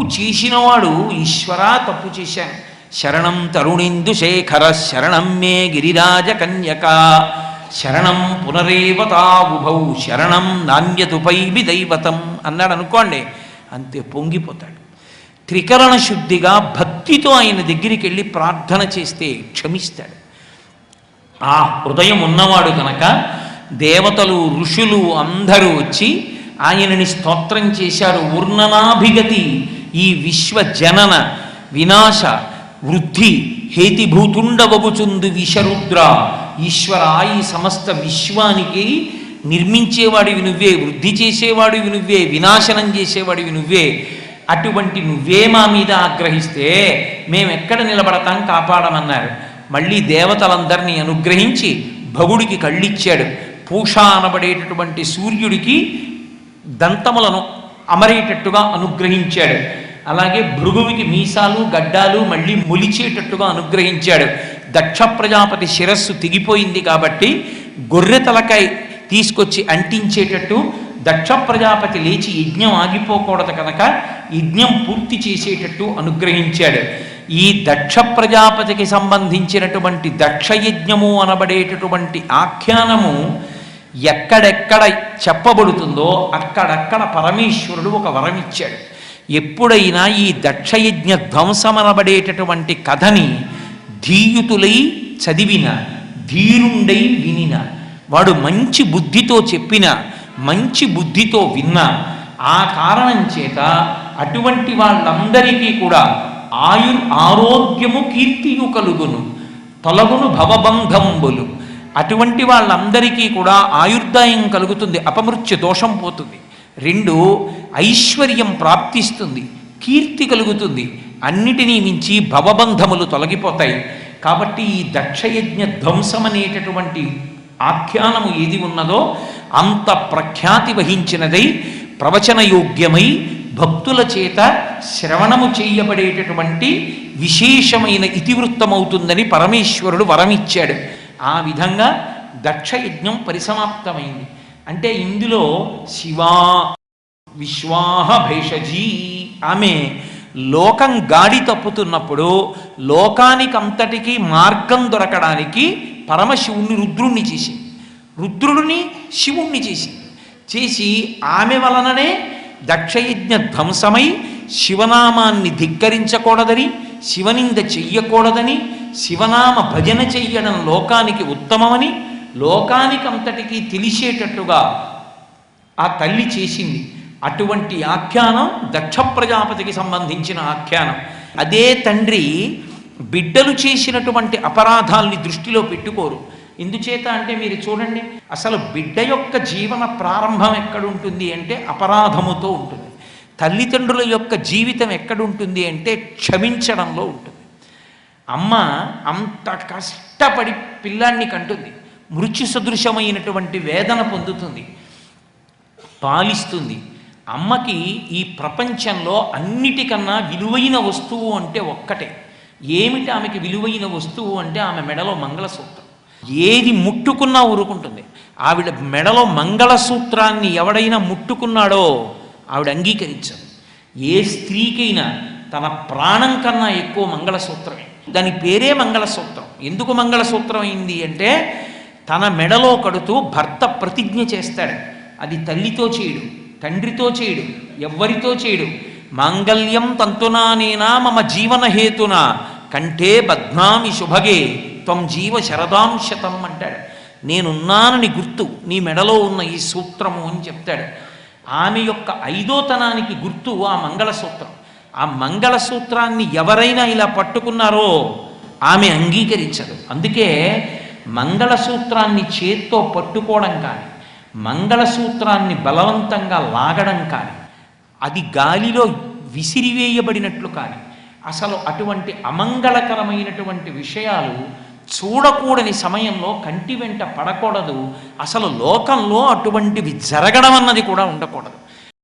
తప్పు చేసినవాడు ఈశ్వరా తప్పు చేశాను శరణం తరుణిందు శేఖర శరణం మే గిరిరాజ కన్యక. శరణం పునరేవతాబుభౌ శరణం నాణ్యతుపై దైవతం అన్నాడు అనుకోండి అంతే పొంగిపోతాడు. త్రికరణ శుద్ధిగా భక్తితో ఆయన దగ్గరికి వెళ్ళి ప్రార్థన చేస్తే క్షమిస్తాడు. ఆ హృదయం ఉన్నవాడు కనుక దేవతలు ఋషులు అందరూ వచ్చి ఆయనని స్తోత్రం చేశారు. ఊర్ణనాభిగతి ఈ విశ్వ జనన వినాశ వృద్ధి హేతిభూతుండవగుచుందు విషరుద్ర. ఈశ్వర ఈ సమస్త విశ్వానికి నిర్మించేవాడివి నువ్వే వృద్ధి చేసేవాడివి నువ్వే వినాశనం చేసేవాడివి నువ్వే. అటువంటి నువ్వే మా మీద ఆగ్రహిస్తే మేము ఎక్కడ నిలబడతాం కాపాడమన్నారు. మళ్ళీ దేవతలందరినీ అనుగ్రహించి భగుడికి కళ్ళిచ్చాడు. పూష అనబడేటటువంటి సూర్యుడికి దంతములను అమరేటట్టుగా అనుగ్రహించాడు. అలాగే భృగువికి మీసాలు గడ్డాలు మళ్ళీ మొలిచేటట్టుగా అనుగ్రహించాడు. దక్ష ప్రజాపతి శిరస్సు తెగిపోయింది కాబట్టి గొర్రె తలకాయ తీసుకొచ్చి అంటించేటట్టు దక్ష ప్రజాపతి లేచి యజ్ఞం ఆగిపోకూడదు కనుక యజ్ఞం పూర్తి చేసేటట్టు అనుగ్రహించాడు. ఈ దక్ష ప్రజాపతికి సంబంధించినటువంటి దక్షయజ్ఞము అనబడేటటువంటి ఆఖ్యానము ఎక్కడెక్కడ చెప్పబడుతుందో అక్కడక్కడ పరమేశ్వరుడు ఒక వరం ఇచ్చాడు. ఎప్పుడైనా ఈ దక్షయజ్ఞ ధ్వంసమనబడేటటువంటి కథని ధీయుతులై చదివిన ధీరుండై వినిన వాడు మంచి బుద్ధితో చెప్పిన మంచి బుద్ధితో విన్న ఆ కారణం చేత అటువంటి వాళ్ళందరికీ కూడా ఆయుర్ ఆరోగ్యము కీర్తియు కలుగును తొలగును భవబంధంబులు. అటువంటి వాళ్ళందరికీ కూడా ఆయుర్దాయం కలుగుతుంది అపమృత్యు దోషం పోతుంది. రెండు ఐశ్వర్యం ప్రాప్తిస్తుంది కీర్తి కలుగుతుంది. అన్నిటినీ మించి భవబంధములు తొలగిపోతాయి. కాబట్టి ఈ దక్షయజ్ఞ ధ్వంసం అనేటటువంటి ఆఖ్యానము ఏది ఉన్నదో అంత ప్రఖ్యాతి వహించినదై ప్రవచనయోగ్యమై భక్తుల చేత శ్రవణము చేయబడేటటువంటి విశేషమైన ఇతివృత్తమవుతుందని పరమేశ్వరుడు వరమిచ్చాడు. ఆ విధంగా దక్షయజ్ఞం పరిసమాప్తమైంది. అంటే ఇందులో శివా విశ్వాహ భేషజీ ఆమె లోకం గాడి తప్పుతున్నప్పుడు లోకానికంతటికీ మార్గం దొరకడానికి పరమశివుణ్ణి రుద్రుణ్ణి చేసింది. రుద్రుడిని శివుణ్ణి చేసింది. చేసి ఆమె వలననే దక్షయజ్ఞ ధ్వంసమై శివనామాన్ని ధిక్కరించకూడదని శివనింద చెయ్యకూడదని శివనామ భజన చెయ్యడం లోకానికి ఉత్తమమని లోకానికి అంతటికీ తెలిసేటట్టుగా ఆ తల్లి చేసింది. అటువంటి ఆఖ్యానం దక్ష ప్రజాపతికి సంబంధించిన ఆఖ్యానం. అదే తండ్రి బిడ్డలు చేసినటువంటి అపరాధాల్ని దృష్టిలో పెట్టుకోరు. ఎందుచేత అంటే మీరు చూడండి అసలు బిడ్డ యొక్క జీవన ప్రారంభం ఎక్కడుంటుంది అంటే అపరాధముతో ఉంటుంది. తల్లిదండ్రుల యొక్క జీవితం ఎక్కడుంటుంది అంటే క్షమించడంలో ఉంటుంది. అమ్మ అంత కష్టపడి పిల్లాన్ని కంటుంది. మృత్యు సదృశమైనటువంటి వేదన పొందుతుంది. పాలిస్తుంది. అమ్మకి ఈ ప్రపంచంలో అన్నిటికన్నా విలువైన వస్తువు అంటే ఒక్కటే. ఏమిటి ఆమెకి విలువైన వస్తువు అంటే ఆమె మెడలో మంగళసూత్రం. ఏది ముట్టుకున్నా ఊరుకుంటుంది. ఆవిడ మెడలో మంగళసూత్రాన్ని ఎవడైనా ముట్టుకున్నాడో ఆవిడ అంగీకరించదు. ఏ స్త్రీకైనా తన ప్రాణం కన్నా ఎక్కువ మంగళసూత్రమే. దాని పేరే మంగళసూత్రం. ఎందుకు మంగళసూత్రం అయింది అంటే తన మెడలో కడుతూ భర్త ప్రతిజ్ఞ చేస్తాడు. అది తల్లితో చేయడు తండ్రితో చేయడు ఎవ్వరితో చేయడు. మాంగల్యం తంతునానేనా మమ జీవన హేతున కంఠే బధ్నామి శుభగే త్వం జీవ శరదాంశతం అంటాడు. నేనున్నానని గుర్తు నీ మెడలో ఉన్న ఈ సూత్రము అని చెప్తాడు. ఆమె యొక్క ఐదోతనానికి గుర్తు ఆ మంగళసూత్రం. ఆ మంగళసూత్రాన్ని ఎవరైనా ఇలా పట్టుకున్నారో ఆమె అంగీకరించదు. అందుకే మంగళసూత్రాన్ని చేత్తో పట్టుకోవడం కానీ మంగళసూత్రాన్ని బలవంతంగా లాగడం కానీ అది గాలిలో విసిరివేయబడినట్లు కానీ అసలు అటువంటి అమంగళకరమైనటువంటి విషయాలు చూడకూడని సమయంలో కంటి వెంట పడకూడదు. అసలు లోకంలో అటువంటివి జరగడం అన్నది కూడా ఉండకూడదు.